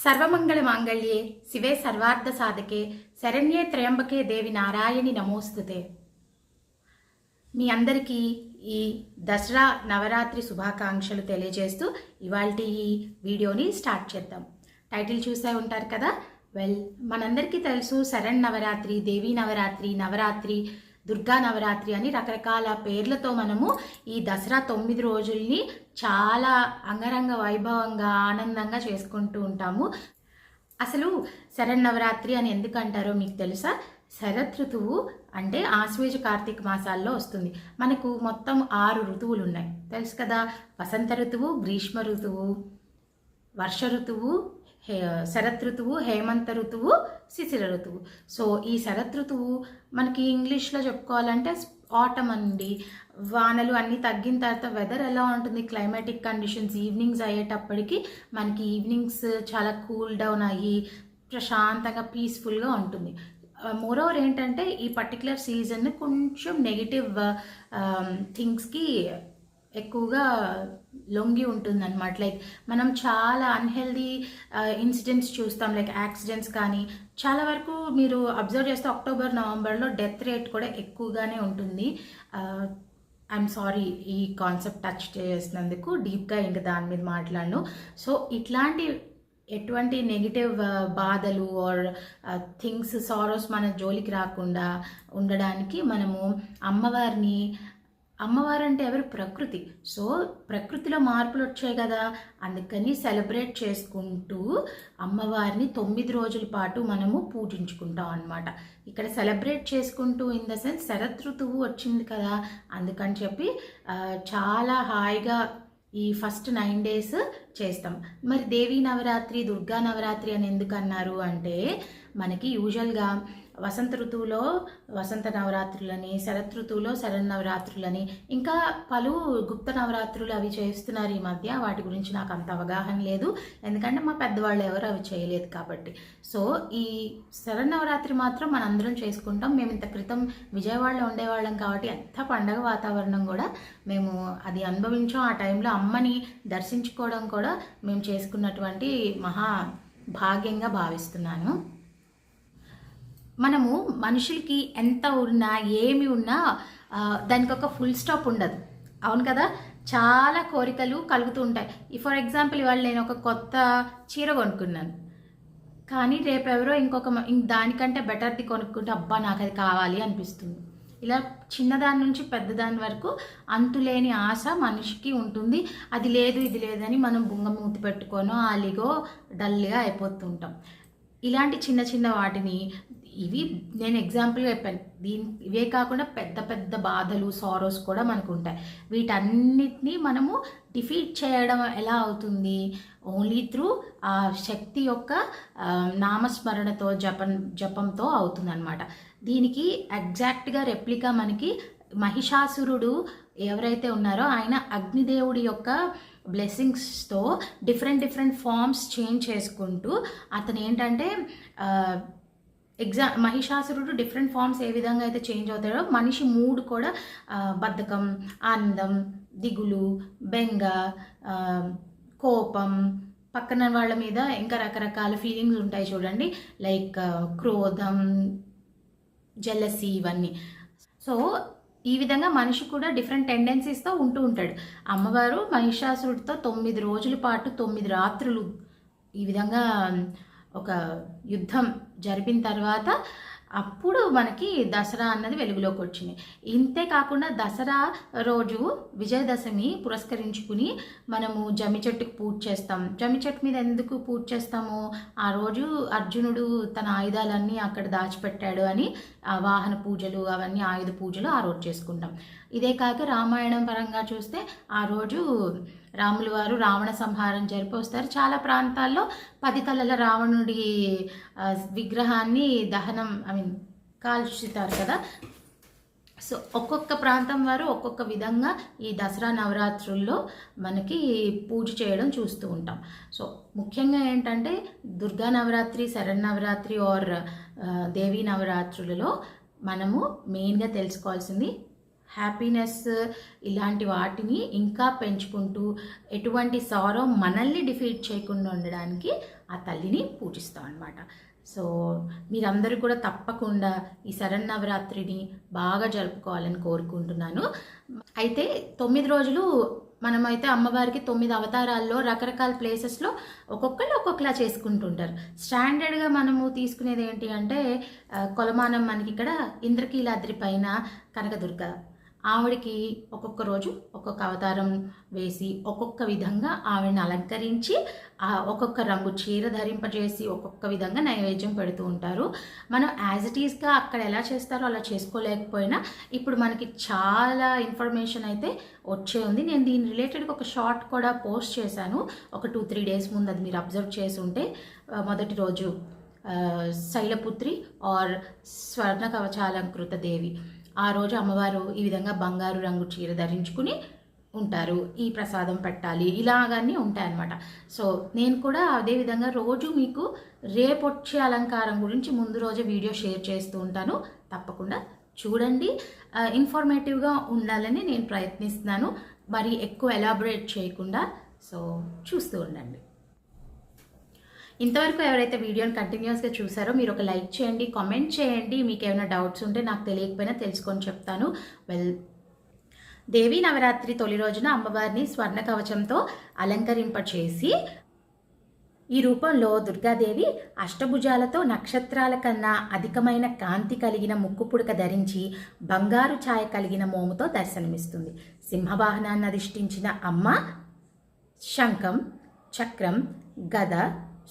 సర్వమంగళ మాంగళ్యే శివే సర్వార్థ సాధకే శరణ్యే త్రయంబకే దేవి నారాయణి నమోస్తుతే మీ అందరికీ ఈ దసరా నవరాత్రి శుభాకాంక్షలు తెలియజేస్తూ ఇవాళ ఈ వీడియోని స్టార్ట్ చేద్దాం. టైటిల్ చూసే ఉంటారు కదా? వెల్ మనందరికీ తెలుసు శరణ్ నవరాత్రి దేవీ నవరాత్రి నవరాత్రి దుర్గా నవరాత్రి అని రకరకాల పేర్లతో మనము ఈ దసరా తొమ్మిది రోజుల్ని చాలా అంగరంగ వైభవంగా ఆనందంగా చేసుకుంటూ ఉంటాము. అసలు శరన్నవరాత్రి అని ఎందుకు అంటారో మీకు తెలుసా? శరత్ ఋతువు అంటే ఆశ్వేజ కార్తీక మాసాల్లో వస్తుంది. మనకు మొత్తం ఆరు ఋతువులు ఉన్నాయి. తెలుసు కదా? వసంత ఋతువు గ్రీష్మ ఋతువు వర్ష ఋతువు హే శరత్ ఋతువు హేమంత ఋతువు శిశిర ఋతువు. సో ఈ శరత్ ఋతువు మనకి ఇంగ్లీష్లో చెప్పుకోవాలంటే ఆటమ్ అండి. వానలు అన్నీ తగ్గిన తర్వాత వెదర్ ఎలా ఉంటుంది? క్లైమాటిక్ కండిషన్స్ ఈవినింగ్స్ అయ్యేటప్పటికి మనకి ఈవినింగ్స్ చాలా కూల్ డౌన్ అయ్యి ప్రశాంతంగా పీస్ఫుల్గా ఉంటుంది. మోరోవర్ ఏంటంటే ఈ పర్టికులర్ సీజన్ కొంచెం నెగిటివ్ థింగ్స్కి ఎక్కువగా లొంగి ఉంటుంది అనమాట లైక్ మనం చాలా అన్హెల్దీ ఇన్సిడెంట్స్ uh, చూస్తాం. లైక్ యాక్సిడెంట్స్ కానీ చాలా వరకు మీరు అబ్జర్వ్ చేస్తే అక్టోబర్ నవంబర్లో డెత్ రేట్ కూడా ఎక్కువగానే ఉంటుంది. Uh, ఐఎమ్ సారీ ఈ కాన్సెప్ట్ టచ్ చేసినందుకు డీప్గా ఇంకా దాని మీద మాట్లాడను. సో ఇట్లాంటి ఎటువంటి నెగిటివ్ uh, బాధలు ఆర్ థింగ్స్ సారోస్ మన జోలికి రాకుండా ఉండడానికి మనము అమ్మవారిని అమ్మవారు అంటే ఎవరు? ప్రకృతి. సో ప్రకృతిలో మార్పులు వచ్చాయి కదా. అందుకని సెలబ్రేట్ చేసుకుంటూ అమ్మవారిని తొమ్మిది రోజుల పాటు మనము పూజించుకుంటాం అనమాట ఇక్కడ సెలబ్రేట్ చేసుకుంటూ ఇన్ ద సెన్స్ శరత్ ఋతువు వచ్చింది కదా. అందుకని చెప్పి చాలా హాయిగా ఈ ఫస్ట్ నైన్ డేస్ చేస్తాం. మరి దేవీ నవరాత్రి దుర్గా నవరాత్రి అని ఎందుకు అన్నారు అంటే మనకి యూజువల్గా వసంత ఋతువులో వసంత నవరాత్రులని శరత్ ఋతువులో నవరాత్రులని ఇంకా పలు గుప్త నవరాత్రులు అవి చేస్తున్నారు ఈ మధ్య. వాటి గురించి నాకు అంత అవగాహన లేదు. ఎందుకంటే మా పెద్దవాళ్ళు ఎవరు అవి చేయలేదు కాబట్టి. సో ఈ శరణ నవరాత్రి మాత్రం మనందరం చేసుకుంటాం. మేము ఇంత క్రితం విజయవాడలో ఉండేవాళ్ళం కాబట్టి ఎంత పండగ వాతావరణం కూడా మేము అది అనుభవించాం. ఆ టైంలో అమ్మని దర్శించుకోవడం కూడా కూడా మేము చేసుకున్నటువంటి మహా భాగ్యంగా భావిస్తున్నాను. మనము మనుషులకి ఎంత ఉన్నా ఏమి ఉన్నా దానికి ఒక ఫుల్ స్టాప్ ఉండదు. అవును కదా? చాలా కోరికలు కలుగుతూ ఉంటాయి. ఫర్ ఎగ్జాంపుల్ ఇవాళ నేను ఒక కొత్త చీర కొనుక్కున్నాను. కానీ రేపు ఎవరో ఇంకొక దానికంటే బెటర్ది కొనుక్కుంటే అబ్బా నాకు అది కావాలి అనిపిస్తుంది. ఇలా చిన్నదాని నుంచి పెద్దదాని వరకు అంతులేని ఆశ మనిషికి ఉంటుంది. అది లేదు ఇది లేదని మనం బుంగ మూతి పెట్టుకోనో ఆలిగో డల్గా అయిపోతుంటాం. ఇలాంటి చిన్న చిన్న వాటిని ఇవి నేను ఎగ్జాంపుల్గా చెప్పాను. దీని ఇవే కాకుండా పెద్ద పెద్ద బాధలు సారోస్ కూడా మనకు ఉంటాయి వీటన్నిటినీ మనము డిఫీట్ చేయడం ఎలా అవుతుంది? ఓన్లీ త్రూ ఆ శక్తి యొక్క నామస్మరణతో జపం జపంతో అవుతుందన్నమాట. దీనికి ఎగ్జాక్ట్గా రెప్లికా మనకి మహిషాసురుడు ఎవరైతే ఉన్నారో ఆయన అగ్నిదేవుడి యొక్క బ్లెస్సింగ్స్తో డిఫరెంట్ డిఫరెంట్ ఫామ్స్ చేంజ్ చేసుకుంటూ అతను ఏంటంటే ఎగ్జా మహిషాసురుడు డిఫరెంట్ ఫామ్స్ ఏ విధంగా అయితే చేంజ్ అవుతాడో మనిషి మూడ్ కూడా బద్ధకం ఆనందం దిగులు బెంగ కోపం పక్కన వాళ్ళ మీద ఇంకా రకరకాల ఫీలింగ్స్ ఉంటాయి చూడండి. లైక్ క్రోధం జెలసీ ఇవన్నీ. సో ఈ విధంగా మనిషి కూడా డిఫరెంట్ టెండెన్సీస్తో ఉంటూ ఉంటాడు. అమ్మవారు మహిషాసురుడితో తొమ్మిది రోజుల పాటు తొమ్మిది రాత్రులు ఈ విధంగా ఒక యుద్ధం జరిపిన తర్వాత అప్పుడు మనకి దసరా అన్నది వెలుగులోకి వచ్చింది. ఇంతే కాకుండా దసరా రోజు విజయదశమి పురస్కరించుకుని మనము జమి చెట్టుకు పూజ చేస్తాం. జమి చెట్టు మీద ఎందుకు పూజ చేస్తాము? ఆ రోజు అర్జునుడు తన ఆయుధాలన్నీ అక్కడ దాచిపెట్టాడు అని ఆ వాహన పూజలు అవన్నీ ఆయుధ పూజలు ఆ రోజు చేసుకుంటాం. ఇదే కాక రామాయణం పరంగా చూస్తే ఆ రోజు రాములు వారు రావణ సంహారం జరిపి వస్తారు. చాలా ప్రాంతాల్లో పది తలల రావణుడి విగ్రహాన్ని దహనం ఐ మీన్ కాల్చుతారు కదా. సో ఒక్కొక్క ప్రాంతం వారు ఒక్కొక్క విధంగా ఈ దసరా నవరాత్రుల్లో మనకి పూజ చేయడం చూస్తూ ఉంటాం. సో ముఖ్యంగా ఏంటంటే దుర్గా నవరాత్రి శరణ్ ఆర్ దేవీ నవరాత్రులలో మనము మెయిన్గా తెలుసుకోవాల్సింది హ్యాపీనెస్ ఇలాంటి వాటిని ఇంకా పెంచుకుంటూ ఎటువంటి సారో మనల్ని డిఫీట్ చేయకుండా ఉండడానికి ఆ తల్లిని పూజిస్తాం అనమాట సో మీరందరూ కూడా తప్పకుండా ఈ శరన్నవరాత్రిని బాగా జరుపుకోవాలని కోరుకుంటున్నాను. అయితే తొమ్మిది రోజులు మనమైతే అమ్మవారికి తొమ్మిది అవతారాల్లో రకరకాల ప్లేసెస్లో ఒక్కొక్కరు ఒక్కొక్కలా చేసుకుంటుంటారు. స్టాండర్డ్గా మనము తీసుకునేది ఏంటి అంటే కొలమానం మనకి ఇక్కడ ఇంద్రకీలాద్రి పైన కనకదుర్గ ఆవిడకి ఒక్కొక్క రోజు ఒక్కొక్క అవతారం వేసి ఒక్కొక్క విధంగా ఆవిడని అలంకరించి ఒక్కొక్క రంగు చీర ధరింపజేసి ఒక్కొక్క విధంగా నైవేద్యం పెడుతూ ఉంటారు. మనం యాజ్ ఇట్ ఈస్గా అక్కడ ఎలా చేస్తారో అలా చేసుకోలేకపోయినా ఇప్పుడు మనకి చాలా ఇన్ఫర్మేషన్ అయితే వచ్చే ఉంది. నేను దీని రిలేటెడ్గా ఒక షార్ట్ కూడా పోస్ట్ చేశాను. ఒక టూ త్రీ డేస్ ముందు అది మీరు అబ్జర్వ్ చేసి ఉంటే మొదటి రోజు శైలపుత్రి ఆర్ స్వర్ణ కవచాలంకృత దేవి. ఆ రోజు అమ్మవారు ఈ విధంగా బంగారు రంగు చీర ధరించుకుని ఉంటారు. ఈ ప్రసాదం పెట్టాలి. ఇలాగన్నీ ఉంటాయన్నమాట. సో నేను కూడా అదే విధంగా రోజు మీకు రేపొచ్చే అలంకారం గురించి ముందు రోజే వీడియో షేర్ చేస్తూ ఉంటాను. తప్పకుండా చూడండి. ఇన్ఫర్మేటివ్గా ఉండాలని నేను ప్రయత్నిస్తున్నాను. మరి ఎక్కువ ఎలాబొరేట్ చేయకుండా సో చూస్తూ ఉండండి. ఇంతవరకు ఎవరైతే వీడియోని కంటిన్యూస్గా చూసారో మీరు ఒక లైక్ చేయండి కామెంట్ చేయండి. మీకు ఏమైనా డౌట్స్ ఉంటే నాకు తెలియకపోయినా తెలుసుకొని చెప్తాను. వెల్ దేవీ నవరాత్రి తొలి రోజున అమ్మవారిని స్వర్ణ కవచంతో అలంకరింపచేసి ఈ రూపంలో దుర్గాదేవి అష్టభుజాలతో నక్షత్రాల కన్నా అధికమైన కాంతి కలిగిన ముక్కు పుడక ధరించి బంగారు ఛాయ కలిగిన మోముతో దర్శనమిస్తుంది. సింహవాహనాన్ని అధిష్ఠించిన అమ్మ శంఖం చక్రం గద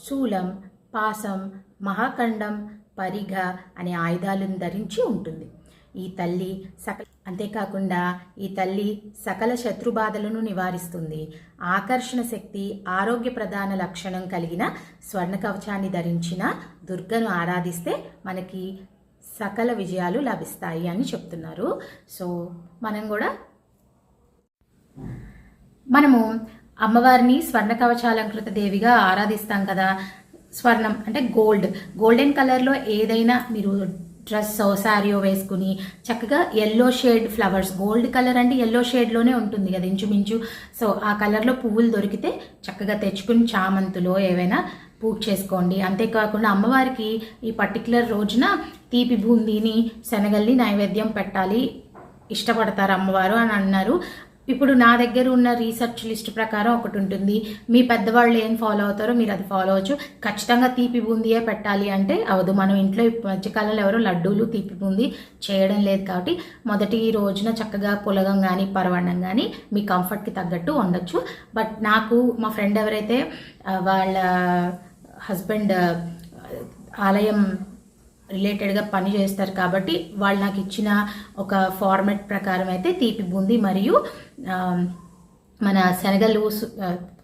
శూలం పాసం మహాఖండం పరిఘ అనే ఆయుధాలను ధరించి ఉంటుంది. ఈ తల్లి సకల అంతేకాకుండా ఈ తల్లి సకల శత్రుబాధలను నివారిస్తుంది. ఆకర్షణ శక్తి ఆరోగ్య ప్రధాన లక్షణం కలిగిన స్వర్ణ కవచాన్ని ధరించిన దుర్గను ఆరాధిస్తే మనకి సకల విజయాలు లభిస్తాయి అని చెప్తున్నారు. సో మనం కూడా మనము అమ్మవారిని స్వర్ణ కవచాలంకృత దేవిగా ఆరాధిస్తాం కదా. స్వర్ణం అంటే గోల్డ్. గోల్డెన్ కలర్లో ఏదైనా మీరు డ్రెస్ శారీయో వేసుకుని చక్కగా yellow shade flowers gold colour అంటే ఎల్లో షేడ్లోనే ఉంటుంది కదా ఇంచుమించు. సో ఆ కలర్లో పువ్వులు దొరికితే చక్కగా తెచ్చుకుని చామంతులో ఏవైనా పూజ చేసుకోండి. అంతేకాకుండా అమ్మవారికి ఈ పర్టికులర్ రోజున తీపి బూందీని శనగల్ని నైవేద్యం పెట్టాలి. ఇష్టపడతారు అమ్మవారు అని అన్నారు. ఇప్పుడు నా దగ్గర ఉన్న రీసెర్చ్ లిస్ట్ ప్రకారం ఒకటి ఉంటుంది. మీ పెద్దవాళ్ళు ఏం ఫాలో అవుతారో మీరు అది ఫాలో అవ్వచ్చు. ఖచ్చితంగా తీపి బూందియే పెట్టాలి అంటే అవదు మనం ఇంట్లో మధ్యకాలంలో ఎవరో లడ్డూలు తీపి బూంది చేయడం లేదు కాబట్టి మొదటి రోజున చక్కగా పులగం కానీ పరవడం కానీ మీ కంఫర్ట్కి తగ్గట్టు ఉండొచ్చు బట్ నాకు మా ఫ్రెండ్ ఎవరైతే వాళ్ళ హస్బెండ్ ఆలయం రిలేటెడ్గా పని చేస్తారు కాబట్టి వాళ్ళు నాకు ఇచ్చిన ఒక ఫార్మెట్ ప్రకారం అయితే తీపి బూంది మరియు మన శనగలు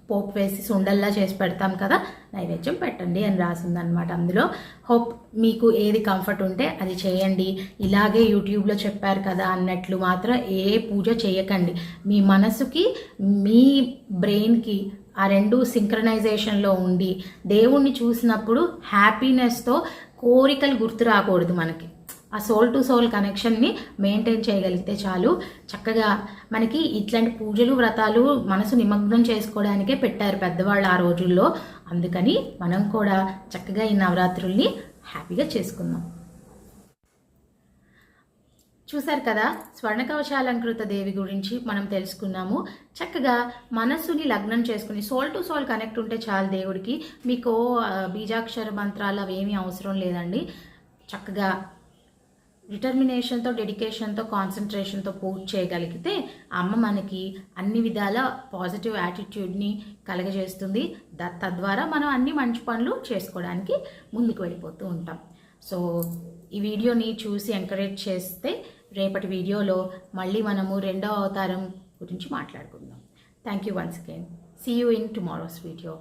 పోపు వేసి సుండల్లా చేసి పెడతాం కదా నైవేద్యం పెట్టండి అని రాసిందనమాట అందులో. హోప్ మీకు ఏది కంఫర్ట్ ఉంటే అది చేయండి. ఇలాగే యూట్యూబ్లో చెప్పారు కదా అన్నట్లు మాత్రం ఏ పూజ చేయకండి. మీ మనసుకి మీ బ్రెయిన్కి ఆ రెండు సింక్రనైజేషన్లో ఉండి దేవుణ్ణి చూసినప్పుడు హ్యాపీనెస్తో కోరికలు గుర్తు రాకూడదు మనకి. ఆ సోల్ టు సోల్ కనెక్షన్ని మెయింటైన్ చేయగలిగితే చాలు. చక్కగా మనకి ఇట్లాంటి పూజలు వ్రతాలు మనసు నిమగ్నం చేసుకోవడానికే పెట్టారు పెద్దవాళ్ళు ఆ రోజుల్లో. అందుకని మనం కూడా చక్కగా ఈ నవరాత్రుల్ని హ్యాపీగా చేసుకుందాం. చూశారు కదా? స్వర్ణ కవశాలంకృత దేవి గురించి మనం తెలుసుకున్నాము. చక్కగా మనస్సుని లగ్నం చేసుకుని సోల్ టు సోల్ కనెక్ట్ ఉంటే చాలు దేవుడికి. మీకు బీజాక్షర మంత్రాలు అవేమీ అవసరం లేదండి. చక్కగా డిటర్మినేషన్తో డెడికేషన్తో కాన్సన్ట్రేషన్తో పూజ చేయగలిగితే అమ్మ మనకి అన్ని విధాల పాజిటివ్ యాటిట్యూడ్ని కలగజేస్తుంది. ద తద్వారా మనం అన్ని మంచి పనులు చేసుకోవడానికి ముందుకు వెళ్ళిపోతూ ఉంటాం. సో ఈ వీడియోని చూసి ఎంకరేజ్ చేస్తే రేపటి వీడియోలో మళ్ళీ మనము రెండవ అవతారం గురించి మాట్లాడుకుందాం. Thank you once again see you in tomorrow's video